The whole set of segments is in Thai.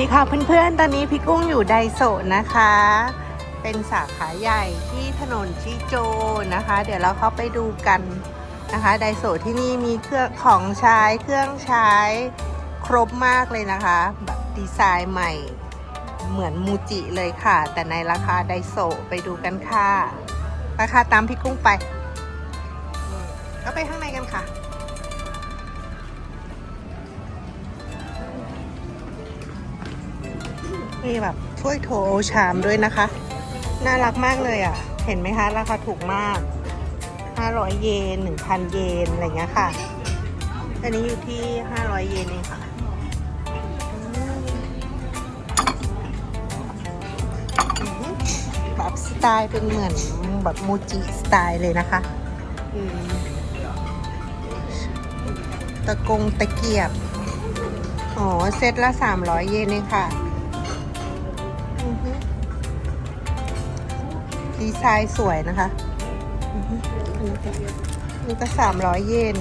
วัสดีค่ะเพื่อนๆ ตอนนี้พี่กุ้งอยู่ไดโซนะคะ เป็นสาขาใหญ่ที่ถนนชิโจนะคะ เดี๋ยวเราเข้าไปดูกันนะคะ ไดโซที่นี่มีเครื่องของใช้เครื่องใช้ครบมากเลยนะคะแบบดีไซน์ใหม่เหมือนมูจิเลยค่ะ แต่ในราคาไดโซไปดูกันค่ะราคาตามพี่กุ้งไปก็ไปข้างในกันค่ะ มีแบบถ้วยโถชามด้วยนะคะ น่ารักมากเลยอะ เห็นไหมคะ ราคาถูกมาก 500 เยน 1,000 เยน อะไรเงี้ยค่ะ อันนี้อยู่ที่ 500 เยนเองค่ะ แบบสไตล์เป็นเหมือนแบบมูจิสไตล์เลยนะคะตะกงตะเกียบ อ๋อ เซตละ 300 เยนเองค่ะ ดีไซน์สวยนะคะ นี่ก็สามร้อยเยน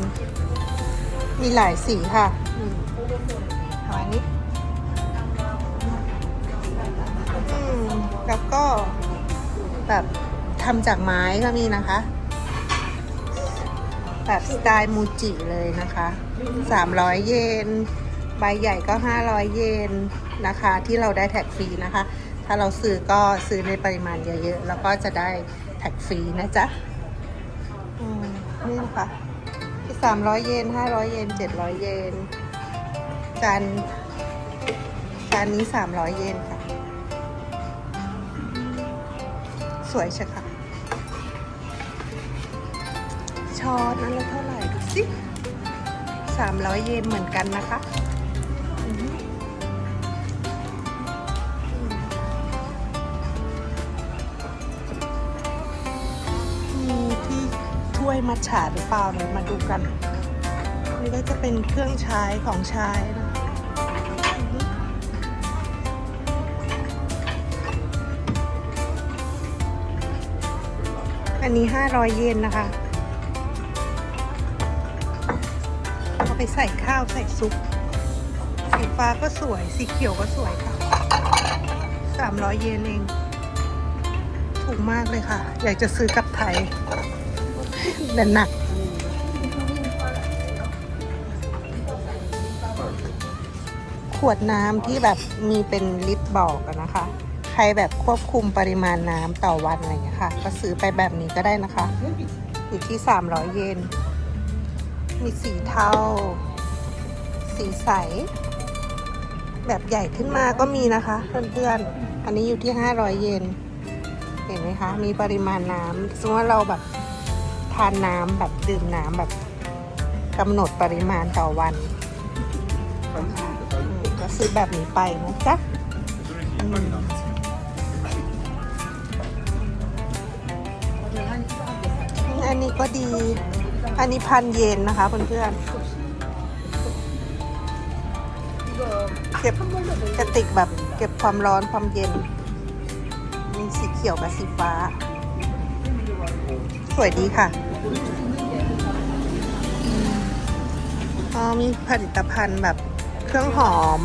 มีหลายสีค่ะอืมเอาอันนี้แล้วก็แบบทำจากไม้ก็มีนะคะ แบบสไตล์มูจิเลยนะคะ300เยน ใบใหญ่ก็500เยนนะคะที่เราได้แท็กฟรีนะคะ ถ้าเราซื้อก็ซื้อในปริมาณเยอะๆ แล้วก็จะได้แท็กฟรีนะจ๊ะอืมนี่นะคะที่300เยน500เยน700เยนจานจานนี้300เยนค่ะ สวยใช่ค่ะช้อนนั้นละเท่าไหร่ดูสิ300เยนเหมือนกันนะคะ วยมัทฉะหรือเปล่าเดี๋ยมาดูกัน นี่ก็จะเป็นเครื่องใช้ของใช้นะอันนี้ 500 เยนนะคะเอาไปใส่ข้าวใส่ซุป สีฟ้าก็สวย สีเขียวก็สวยค่ะสามร้อยเยนเอง ถูกมากเลยค่ะ อยากจะซื้อกลับไทย แต่หนัก ขวดน้ำที่แบบมีเป็นลิตรบอกอะนะคะ ใครแบบควบคุมปริมาณน้ำต่อวันอะไรอย่างเงี้ยค่ะ ก็ซื้อไปแบบนี้ก็ได้นะคะ อยู่ที่ 300 เยน มีสีเทา สีใส แบบใหญ่ขึ้นมาก็มีนะคะ เพื่อนๆ อันนี้อยู่ที่ 500 เยน เห็นไหมคะ มีปริมาณน้ำสมมติว่าเราแบบานน้ำแบบดื่มน้ำแบบกำหนดปริมาณต่อวันก็ซื้อแบบนี้ไปนะจ๊ะอันนี้ก็ดี อันนี้พันเยนนะคะเพื่อนๆเก็บกระติกแบบเก็บความร้อนความเย็น มีสีเขียวกับสีฟ้า สวยดีค่ะอ๋อมีผลิตภัณฑ์แบบเครื่องหอม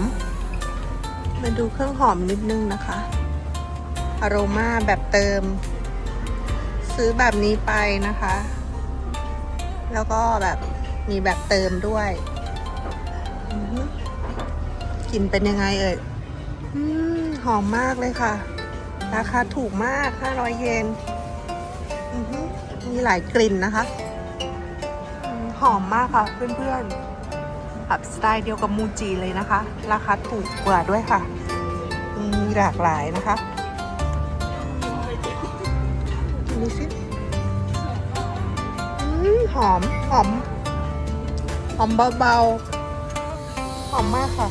มาดูเครื่องหอมนิดนึงนะคะอโรมาแบบเติม ซื้อแบบนี้ไปนะคะ แล้วก็แบบมีแบบเติมด้วยกลิ่นเป็นยังไงเอ่ยหอมมากเลยค่ะ ราคาถูกมาก 500 เยนอือหือ มีหลายกลิ่นนะคะอืมหอมมากค่ะเพื่อนๆแบบสไตล์เดียวกับมูจิเลยนะคะ ราคาถูกกว่าด้วยค่ะอืมมีหลากหลายนะคะดูสิอืมหอม หอม หอมเบาๆ หอมมากค่ะ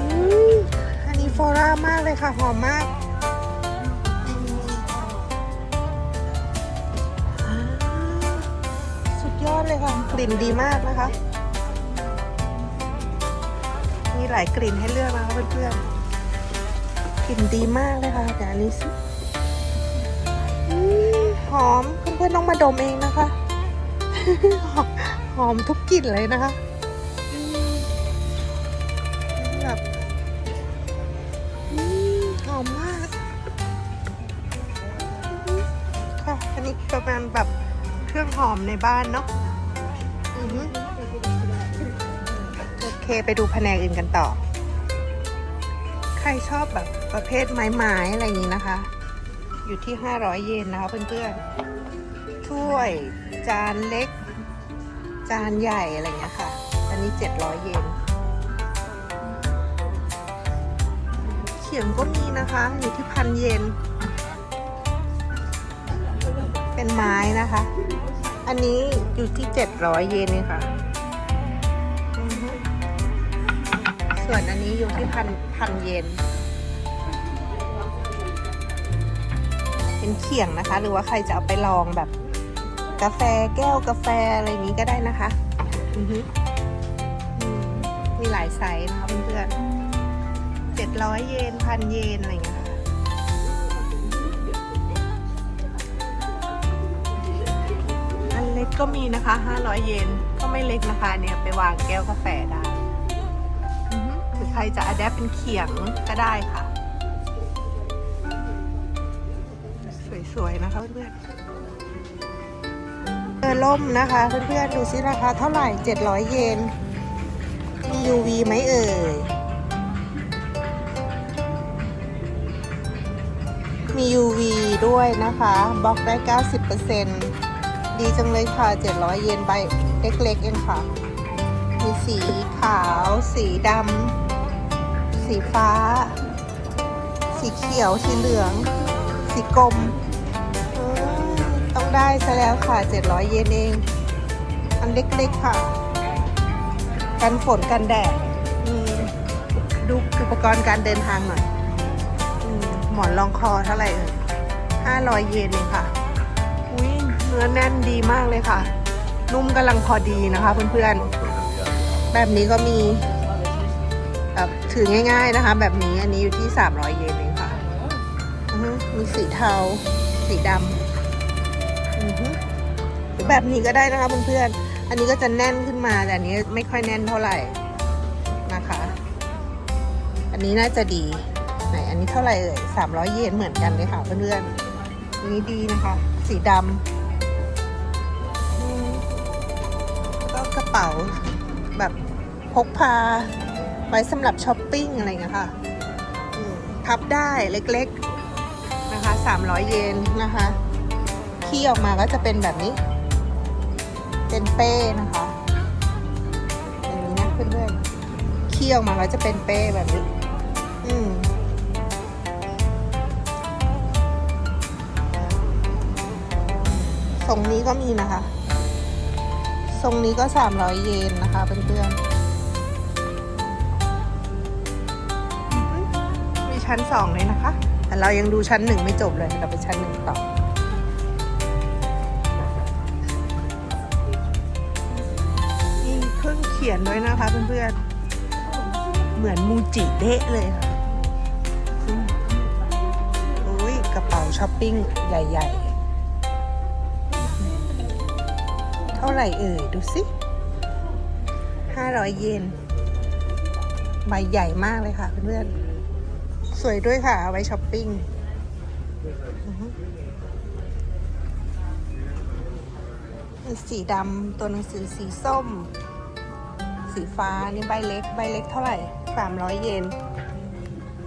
อืมอันนี้ฟลอร่ามากเลยค่ะ หอมมาก เลยค่ะ กลิ่นดีมากนะคะ มีหลายกลิ่นให้เลือกนะคะเพื่อนๆ กลิ่นดีมากเลยค่ะแต่อันนี้หอมเพื่อนๆต้องมาดมเองนะคะ หอมทุกกลิ่นเลยนะคะแบบหอมมากค่ะอันนี้ประมาณแบบเครื่องหอมในบ้านเนาะ โอเคไปดูแผนกอื่นกันต่อ ใครชอบแบบประเภทไม้ๆอะไรอย่างนี้นะคะ อยู่ที่ 500 เยนนะคะเพื่อนๆถ้วยจานเล็ก จานใหญ่อะไรอย่างเงี้ยค่ะ อันนี้ 700 เยนเขียงก็มีนะคะ อยู่ที่พันเยนเป็นไม้นะคะ อันนี้อยู่ที่ 700 เยนเลยค่ะ ส่วนอันนี้อยู่ที่พันพันเยน เป็นเขียงนะคะ หรือว่าใครจะเอาไปลองแบบ กาแฟแก้วกาแฟอะไรอย่างนี้ก็ได้นะคะ มีหลายไซส์นะคะเพื่อนๆเจ็ดร้อยเยนพันเยนอะไรอย่างเงี้ย ก็มีนะคะห้าร้อยเยนก็ไม่เล็กนะคะเนี่ยไปวางแก้วกาแฟได้อือฮึหรือใครจะอัดแอปเป็นเขียงก็ได้ค่ะ สวยๆนะคะเพื่อนๆเออล่มนะคะเพื่อนๆดูซิราคาเท่าไหร่ 700 เยนมี UV ไหมเอ่ย มี UV ด้วยนะคะบล็อกได้ 90% ดีจังเลยค่ะ 700 เยนใบเล็กๆเองค่ะ มีสีขาว สีดำ สีฟ้า สีเขียว สีเหลือง สีกรมต้องได้ซะแล้วค่ะ 700 เยนเอง อันเล็กๆค่ะ กันฝนกันแดดดูอุปกรณ์การเดินทางหน่อย หมอนรองคอเท่าไหร่เอ่ย500 เยนเองค่ะ เนื้อแน่นดีมากเลยค่ะ นุ่มกำลังพอดีนะคะเพื่อนๆ แบบนี้ก็มีแบบถือง่าย ๆนะคะ แบบนี้อันนี้อยู่ที่ 300 เยนเองค่ะมีสีเทา สีดำแบบนี้ก็ได้นะคะเพื่อนๆ อันนี้ก็จะแน่นขึ้นมา แต่อันนี้ไม่ค่อยแน่นเท่าไหร่นะคะ อันนี้น่าจะดีไหนอันนี้เท่าไหร่เอ่ยสามร้อยเยนเหมือนกันเลยค่ะเพื่อนๆอันนี้ดีนะคะ สีดำ เป๋าแบบพกพา ไว้สำหรับช้อปปิ้งอะไรเงี้ยค่ะพับได้เล็กๆนะคะ 300 เยนนะคะขี้ออกมาก็จะเป็นแบบนี้ เป็นเป้นะคะอย่างนี้นะเพื่อนๆขี้ออกมาก็จะเป็นเป้แบบนี้ อืมทรงนี้ก็มีนะคะ ทรงนี้ก็ 300 เยนนะคะเพื่อนๆ มีชั้นสองเลยนะคะ แต่เรายังดูชั้นหนึ่งไม่จบเลย เราไปชั้นหนึ่งต่อ มีเครื่องเขียนด้วยนะคะเพื่อนๆ เหมือนมูจิเดะเลยค่ะ อุ้ยกระเป๋าช้อปปิ้งใหญ่ ๆ ไหร่เอ่ย ดูสิ500เยน ใบใหญ่มากเลยค่ะเพื่อนๆ สวยด้วยค่ะ เอาไว้ช้อปปิ้งสีดำตัวหนังสือสีส้ม สีฟ้า นี่ใบเล็ก ใบเล็กเท่าไหร่300เยน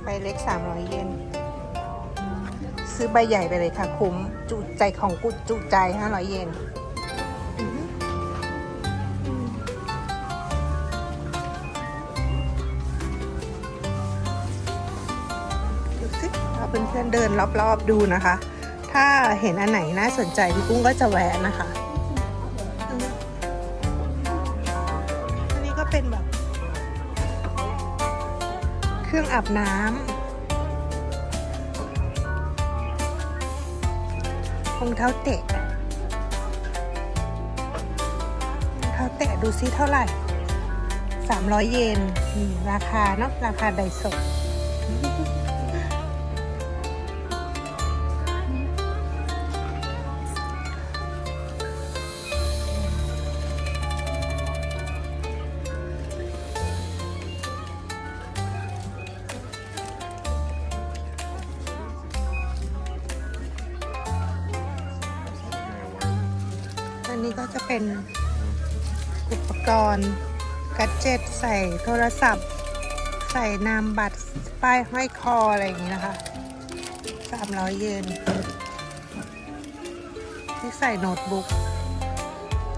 ใบเล็ก300เยน ซื้อใบใหญ่ไปเลยค่ะ คุ้ม จุใจของกุจุใจ500เยน เพื่อนๆเดินรอบๆดูนะคะ ถ้าเห็นอันไหนน่าสนใจพี่กุ้งก็จะแวะนะคะ อันนี้ก็เป็นแบบ เครื่องอาบน้ำรองเท้าเตะรองเท้าเตะดูซิเท่าไหร่300 เยนราคาเนาะราคาไดโซ เป็นอุปกรณ์กัจเจ็ตใส่โทรศัพท์ ใส่นามบัตรป้ายห้อยคออะไรอย่างนี้นะคะสามร้อยเยนที่ใส่โน้ตบุ๊ก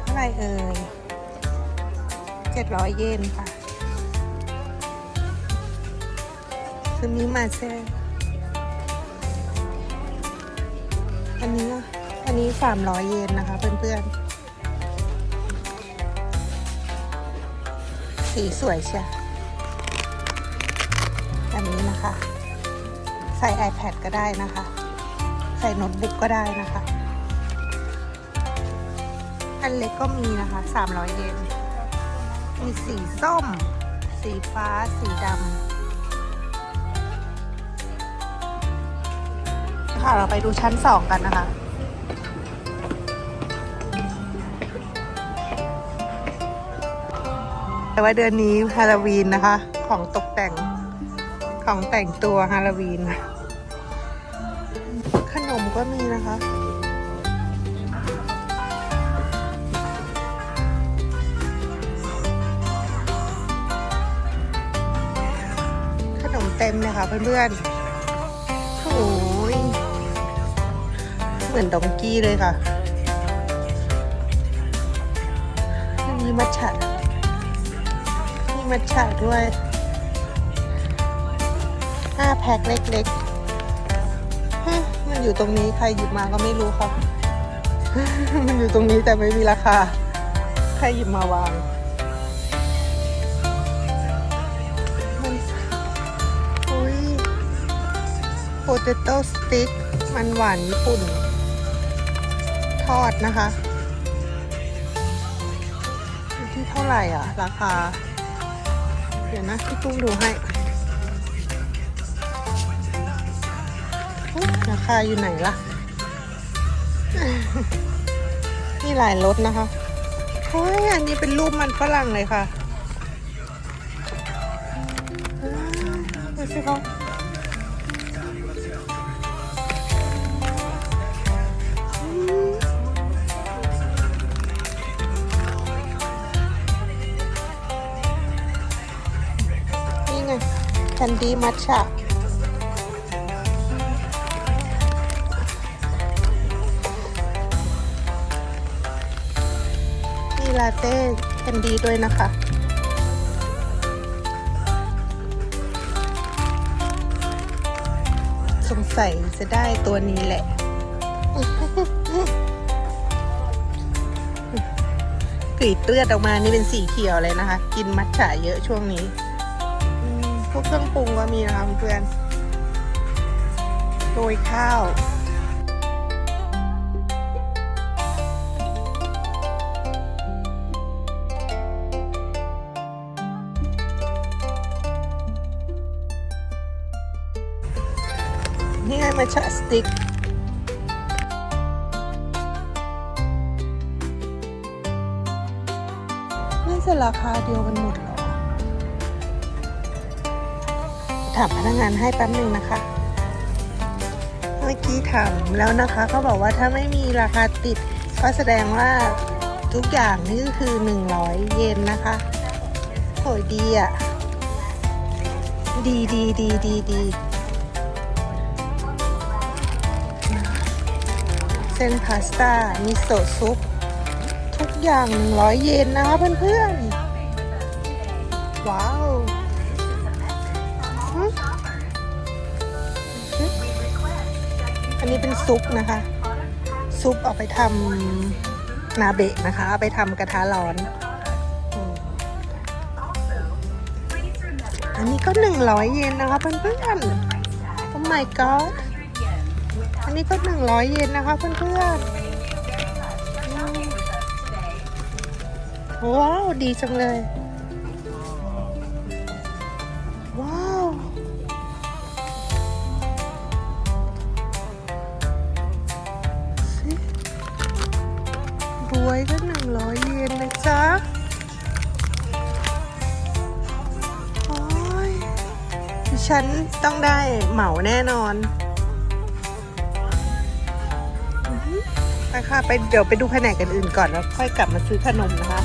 เท่าไหร่เอ่ยเจ็ดร้อยเยนค่ะซึมิมาเซอันนี้อะอันนี้สามร้อยเยนนะคะเพื่อนๆ สีสวยเชียวอันนี้นะคะ ใส่ iPad ก็ได้นะคะ ใส่โน้ตบุ๊กก็ได้นะคะ อันเล็กก็มีนะคะ 300 เยน มีสีส้ม สีฟ้า สีดำค่ะ เราไปดูชั้น2กันนะคะ แต่ว่าเดือนนี้ฮาโลวีนนะคะ ของตกแต่งของแต่งตัวฮาโลวีน ขนมก็มีนะคะ ขนมเต็มเลยค่ะเพื่อนๆ โอ้ย เหมือนดองกี้เลยค่ะมีมัทฉะ มัทฉะด้วยห้าแพ็คเล็กๆ มันอยู่ตรงนี้ใครหยิบมาก็ไม่รู้ค่ะ มันอยู่ตรงนี้แต่ไม่มีราคา ใครหยิบมาวางมันอุ้ยโปเตโต้สติ๊กมันหวานญี่ปุ่น ทอดนะคะที่เท่าไหร่อะ ราคา ดี๋ยวนะพี่ตุ้งดูให้ราคาอยู่ไหนล่ะ นี่หลายรถนะคะโอ้ยอันนี้เป็นรูปมันฝรั่งเลยค่ะอ่าดูสิเขา แคนดีมัทฉะมีลาเต้แคนดีด้วยนะคะสงสัยจะได้ตัวนี้แหละ กรีดเลือดออกมานี่เป็นสีเขียวเลยนะคะ กินมัทฉะเยอะช่วงนี้ พวกเครื่องปรุงก็มีนะคะเพื่อนโรยข้าวนี่ไงมัทฉะสติ๊กน่าจะราคาเดียวกันหมด ถามพนักงานให้แป๊บหนึ่งนะคะ เมื่อกี้ถามแล้วนะคะเขาบอกว่าถ้าไม่มีราคาติดก็แสดงว่าทุกอย่างนี่ก็คือ 100 เยนนะคะโหยดีอะ ดีดีดีดีดีเส้นพาสต้ามิโซะซุป ทุกอย่าง 100 เยนนะคะเพื่อนๆ ว้าว อันนี้เป็นซุปนะคะ ซุปเอาไปทำนาเบะนะคะ เอาไปทำกระทะร้อน อันนี้ก็100เยนนะคะเพื่อนๆ โอ้ my god อันนี้ก็100เยนนะคะเพื่อนๆ ว้าว ดีจังเลย ต้องได้เหมาแน่นอนไปค่ะไปเดี๋ยวไปดูแผนกกันอื่นก่อนแล้วค่อยกลับมาซื้อขนมนะคะ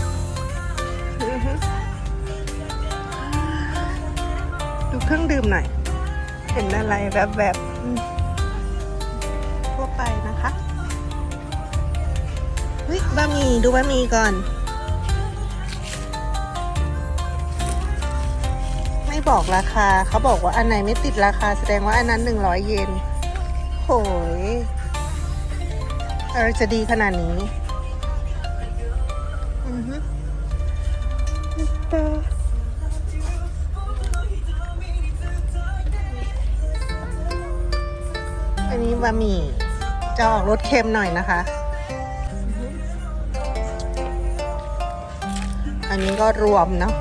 ดูเครื่องดื่มหน่อย เห็นอะไรแบบแบบทั่วไปนะคะ เฮ้ยบะหมี่ดูบะหมี่ก่อน บอกราคา เขาบอกว่าอันไหนไม่ติดราคา แสดงว่าอันนั้นหนึ่งร้อยเยนโหยอะไรจะดีขนาดนี้อือฮึอันนี้บะหมี่จะออกรสเค็มหน่อยนะคะ อันนี้ก็รวมเนาะ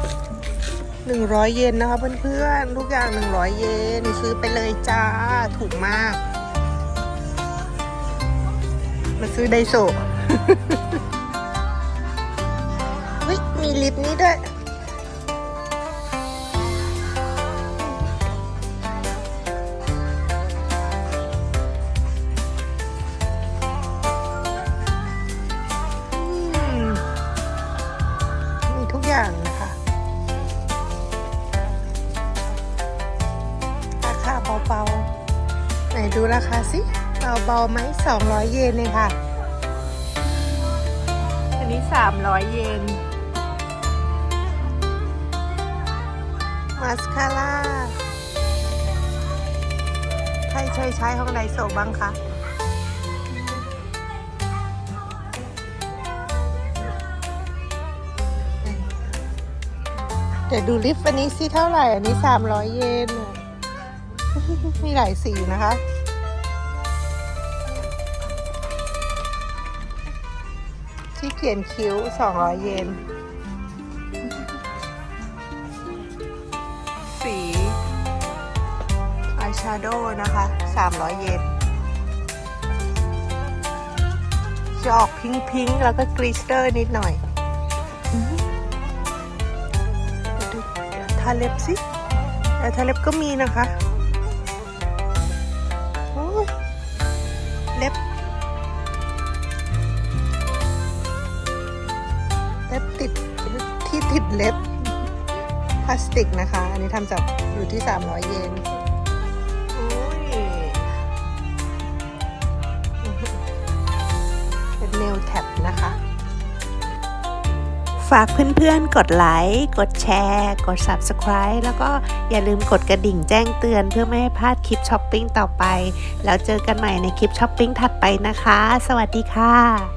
หนึ่งร้อยเยนนะคะเพื่อนๆทุกอย่างหนึ่งร้อยเยนซื้อไปเลยจ้า ถูกมาก มาซื้อไดโซเฮ้ยมีลิฟต์นี้ด้วย บาๆไหมสองร้อยเยนเองค่ะ อันนี้สามร้อยเยน มาสคาร่า ใครเคยใช้ของไดโซบ้างคะเดี๋ยวดูลิฟต์อันนี้สิเท่าไหร่ อันนี้สามร้อยเยนอะมีหลายสีนะคะ เขียนคิ้วสองร้อยเยน สีอายแชโดว์นะคะสามร้อยเยนจะออกพิงพิงๆแล้วก็กลิสเตอร์นิดหน่อยทาเล็บสิเดี๋ยวทาเล็บก็มีนะคะ เล็บ เล็บพลาสติกนะคะ อันนี้ทำจากอยู่ที่ 300 เยนเป็นเนลแท็บนะคะ ฝากเพื่อนๆ กดไลค์ กดแชร์ กด Subscribe แล้วก็อย่าลืมกดกระดิ่งแจ้งเตือนเพื่อไม่ให้พลาดคลิปช้อปปิ้งต่อไป แล้วเจอกันใหม่ในคลิปช้อปปิ้งถัดไปนะคะ สวัสดีค่ะ